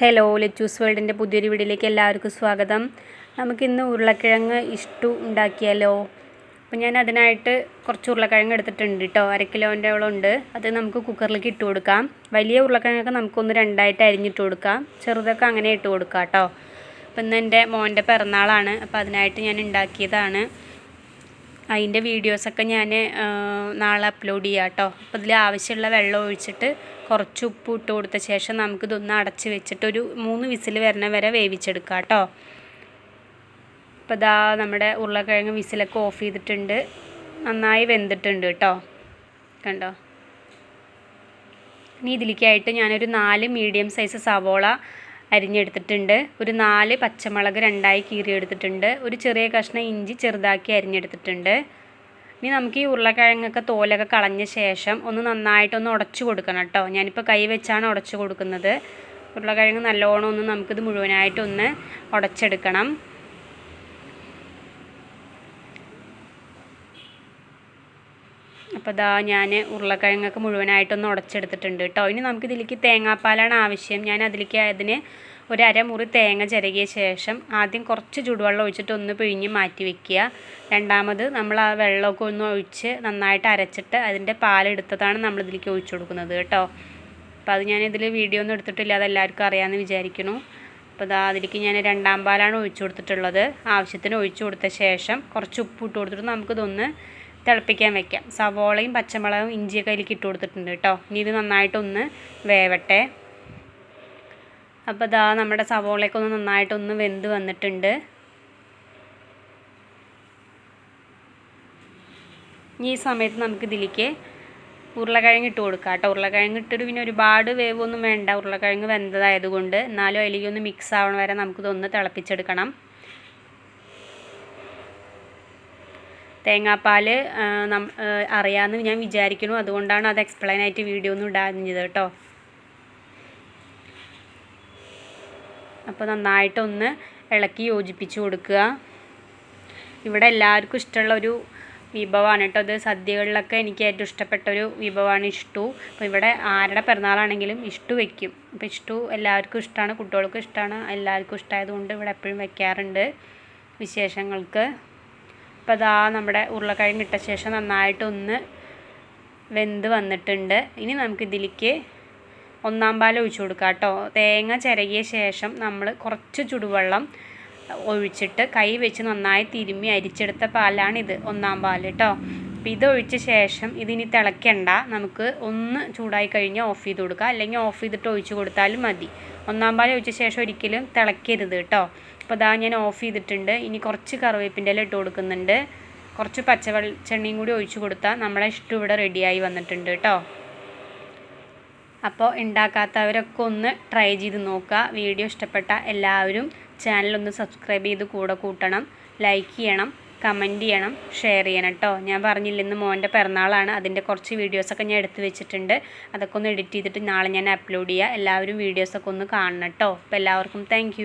Hello Lechu's വേൾഡിന്റെ പുതിയൊരു വീഡിയോയിലേക്ക് എല്ലാവർക്കും സ്വാഗതം. നമുക്കിന്ന് ഉരുളക്കിഴങ്ങ് ഇഷ്ടു ഉണ്ടാക്കിയാലോ? അപ്പോൾ ഞാൻ അതിനായിട്ട് കുറച്ച് ഉരുളക്കിഴങ്ങ് എടുത്തിട്ടുണ്ട് കേട്ടോ അര കിലോന്റെ ഉണ്ട്. അത് നമുക്ക് കുക്കറിലേക്ക് ഇട്ട് കൊടുക്കാം. വലിയ ഉരുളക്കിഴങ്ങൊക്കെ നമുക്കൊന്ന് രണ്ടായിട്ട് അരിഞ്ഞിട്ട് കൊടുക്കാം. ചെറുതൊക്കെ അങ്ങനെ ഇട്ട് കൊടുക്കാം കേട്ടോ അപ്പോൾ ഇന്ന് എന്റെ മോന്റെ പിറന്നാളാണ്. അപ്പോൾ അതിനായിട്ട് ഞാൻ ഉണ്ടാക്കിയതാണ്. അതിന്റെ വീഡിയോസൊക്കെ ഞാൻ നാളെ അപ്ലോഡ് ചെയ്യാം കേട്ടോ. അപ്പോൾ ഇതിൽ ആവശ്യമുള്ള വെള്ളം ഒഴിച്ചിട്ട് കുറച്ച് ഉപ്പ് ഇട്ട് കൊടുത്ത ശേഷം നമുക്കിതൊന്ന് അടച്ച് വെച്ചിട്ട് ഒരു മൂന്ന് വിസിൽ വരണ വരെ വേവിച്ചെടുക്കാം കേട്ടോ. അപ്പോൾ ഇതാ നമ്മുടെ ഉരുളക്കിഴങ്ങ് വിസിലൊക്കെ ഓഫ് ചെയ്തിട്ടുണ്ട്. നന്നായി വെന്തിട്ടുണ്ട് കേട്ടോ. കണ്ടോ? ഇനി ഇതിലേക്കായിട്ട് ഞാനൊരു നാല് മീഡിയം സൈസ് സവോള അരിഞ്ഞെടുത്തിട്ടുണ്ട്. ഒരു നാല് പച്ചമുളക് രണ്ടായി കീറിയെടുത്തിട്ടുണ്ട്. ഒരു ചെറിയ കഷ്ണം ഇഞ്ചി ചെറുതാക്കി അരിഞ്ഞെടുത്തിട്ടുണ്ട്. ഇനി നമുക്ക് ഈ ഉരുളക്കിഴങ്ങൊക്കെ തോലൊക്കെ കളഞ്ഞ ശേഷം ഒന്ന് നന്നായിട്ടൊന്ന് ഉടച്ചു കൊടുക്കണം കേട്ടോ. ഞാനിപ്പോൾ കൈ വെച്ചാണ് ഉടച്ചു കൊടുക്കുന്നത്. ഉരുളക്കിഴങ്ങ് നല്ലോണം ഒന്ന് നമുക്കിത് മുഴുവനായിട്ടൊന്ന് ഉടച്ചെടുക്കണം. അപ്പോൾ ഇതാ ഞാൻ ഉരുളക്കിഴങ്ങൊക്കെ മുഴുവനായിട്ടൊന്ന് ഉടച്ചെടുത്തിട്ടുണ്ട് കേട്ടോ. ഇനി നമുക്കിതിലേക്ക് തേങ്ങാപ്പാലാണ് ആവശ്യം. ഞാൻ അതിലേക്ക് അതിന് ഒരു അരമുറി തേങ്ങ ചിരകിയ ശേഷം ആദ്യം കുറച്ച് ചൂടുവെള്ളം ഒഴിച്ചിട്ട് ഒന്ന് പിഴിഞ്ഞ് മാറ്റി വെക്കുക. രണ്ടാമത് നമ്മൾ ആ വെള്ളമൊക്കെ ഒന്ന് ഒഴിച്ച് നന്നായിട്ട് അരച്ചിട്ട് അതിന്റെ പാലെടുത്തതാണ് നമ്മൾ ഇതിലേക്ക് ഒഴിച്ചു കൊടുക്കുന്നത് കേട്ടോ. അപ്പോൾ അത് ഞാനിതിൽ വീഡിയോ ഒന്നും എടുത്തിട്ടില്ല അതെല്ലാവർക്കും അറിയാമെന്ന് വിചാരിക്കുന്നു. അപ്പോൾ അതാ അതിലേക്ക് ഞാൻ രണ്ടാം പാലാണ് ഒഴിച്ചു കൊടുത്തിട്ടുള്ളത്. ആവശ്യത്തിന് ഒഴിച്ചു കൊടുത്ത ശേഷം കുറച്ച് ഉപ്പ് ഇട്ട് കൊടുത്തിട്ട് നമുക്കിതൊന്ന് തിളപ്പിക്കാൻ വെക്കാം. സവോളയും പച്ചമുളകും ഇഞ്ചിയൊക്കെ അതിലേക്ക് ഇട്ട് കൊടുത്തിട്ടുണ്ട് കേട്ടോ. ഇനി ഇത് നന്നായിട്ടൊന്ന് വേവട്ടെ. അപ്പോൾ ഇതാ നമ്മുടെ സവോളയൊക്കെ ഒന്ന് നന്നായിട്ടൊന്ന് വെന്ത് വന്നിട്ടുണ്ട്. ഈ സമയത്ത് നമുക്ക് ഇതിലേക്ക് ഉരുളക്കിഴങ്ങ് ഇട്ട് കൊടുക്കാം കേട്ടോ. ഉരുളക്കിഴങ്ങ് ഇട്ടിട്ട് പിന്നെ ഒരുപാട് വേവൊന്നും വേണ്ട. ഉരുളക്കിഴങ്ങ് വെന്തതായതുകൊണ്ട് എന്നാലും അതിലേക്ക് ഒന്ന് മിക്സ് ആവണ വരെ നമുക്കിതൊന്ന് തിളപ്പിച്ചെടുക്കണം. തേങ്ങാപ്പാൽ അറിയാമെന്ന് ഞാൻ വിചാരിക്കുന്നു. അതുകൊണ്ടാണ് അത് എക്സ്പ്ലെയിൻ ആയിട്ട് വീഡിയോ ഒന്നും ഇടാഞ്ഞത് കേട്ടോ. അപ്പോൾ നന്നായിട്ടൊന്ന് ഇളക്കി യോജിപ്പിച്ച് കൊടുക്കുക. ഇവിടെ എല്ലാവർക്കും ഇഷ്ടമുള്ള ഒരു വിഭവമാണ് കേട്ടോ അത് സദ്യകളിലൊക്കെ എനിക്ക് ഏറ്റവും ഇഷ്ടപ്പെട്ട ഒരു വിഭവമാണ് ഇഷ്ടു. അപ്പോൾ ഇവിടെ ആരുടെ പിറന്നാളാണെങ്കിലും ഇഷ്ടു വയ്ക്കും അപ്പോൾ ഇഷ്ടു എല്ലാവർക്കും ഇഷ്ടമാണ് കുട്ടികൾക്കും ഇഷ്ടമാണ് എല്ലാവർക്കും ഇഷ്ടമായതുകൊണ്ട് ഇവിടെ എപ്പോഴും വയ്ക്കാറുണ്ട് വിശേഷങ്ങൾക്ക്. അപ്പോൾ അതാ നമ്മുടെ ഉരുളക്കിഴങ്ങ് ഇട്ട ശേഷം നന്നായിട്ടൊന്ന് വെന്ത് വന്നിട്ടുണ്ട്. ഇനി നമുക്ക് ഇതിലേക്ക് ഒന്നാം പാൽ ഒഴിച്ച് കൊടുക്കുക കേട്ടോ. തേങ്ങ ചിരകിയ ശേഷം നമ്മൾ കുറച്ച് ചുടുവെള്ളം ഒഴിച്ചിട്ട് കൈ വെച്ച് നന്നായി തിരുമ്മി അരിച്ചെടുത്ത പാലാണിത് ഒന്നാം പാൽ കേട്ടോ. അപ്പോൾ ഇതൊഴിച്ച ശേഷം ഇതിനി തിളയ്ക്കണ്ട. നമുക്ക് ഒന്ന് ചൂടായി കഴിഞ്ഞാൽ ഓഫ് ചെയ്ത് കൊടുക്കുക. അല്ലെങ്കിൽ ഓഫ് ചെയ്തിട്ട് ഒഴിച്ച് കൊടുത്താലും മതി. ഒന്നാം പാൽ ഒഴിച്ച ശേഷം ഒരിക്കലും തിളയ്ക്കരുത് കേട്ടോ. അപ്പോൾ ഇതാ ഞാൻ ഓഫ് ചെയ്തിട്ടുണ്ട്. ഇനി കുറച്ച് കറിവേപ്പിന്റെ ഇട്ട് കൊടുക്കുന്നുണ്ട്. കുറച്ച് പച്ചവെളിച്ചെണ്ണയും കൂടി ഒഴിച്ചു കൊടുത്താൽ നമ്മളെ ഇഷ്ടം ഇവിടെ റെഡിയായി വന്നിട്ടുണ്ട് കേട്ടോ. അപ്പോൾ ഉണ്ടാക്കാത്തവരൊക്കെ ഒന്ന് ട്രൈ ചെയ്ത് നോക്കുക. വീഡിയോ ഇഷ്ടപ്പെട്ട എല്ലാവരും ചാനലൊന്ന് സബ്സ്ക്രൈബ് ചെയ്ത് കൂടെ കൂട്ടണം. ലൈക്ക് ചെയ്യണം കമന്റ് ചെയ്യണം ഷെയർ ചെയ്യണം കേട്ടോ. ഞാൻ പറഞ്ഞില്ല ഇന്ന് മോന്റെ പിറന്നാളാണ്. അതിന്റെ കുറച്ച് വീഡിയോസൊക്കെ ഞാൻ എടുത്തു വെച്ചിട്ടുണ്ട്. അതൊക്കെ ഒന്ന് എഡിറ്റ് ചെയ്തിട്ട് നാളെ ഞാൻ അപ്ലോഡ് ചെയ്യുക. എല്ലാവരും വീഡിയോസൊക്കെ ഒന്ന് കാണണം കേട്ടോ. അപ്പോൾ എല്ലാവർക്കും താങ്ക്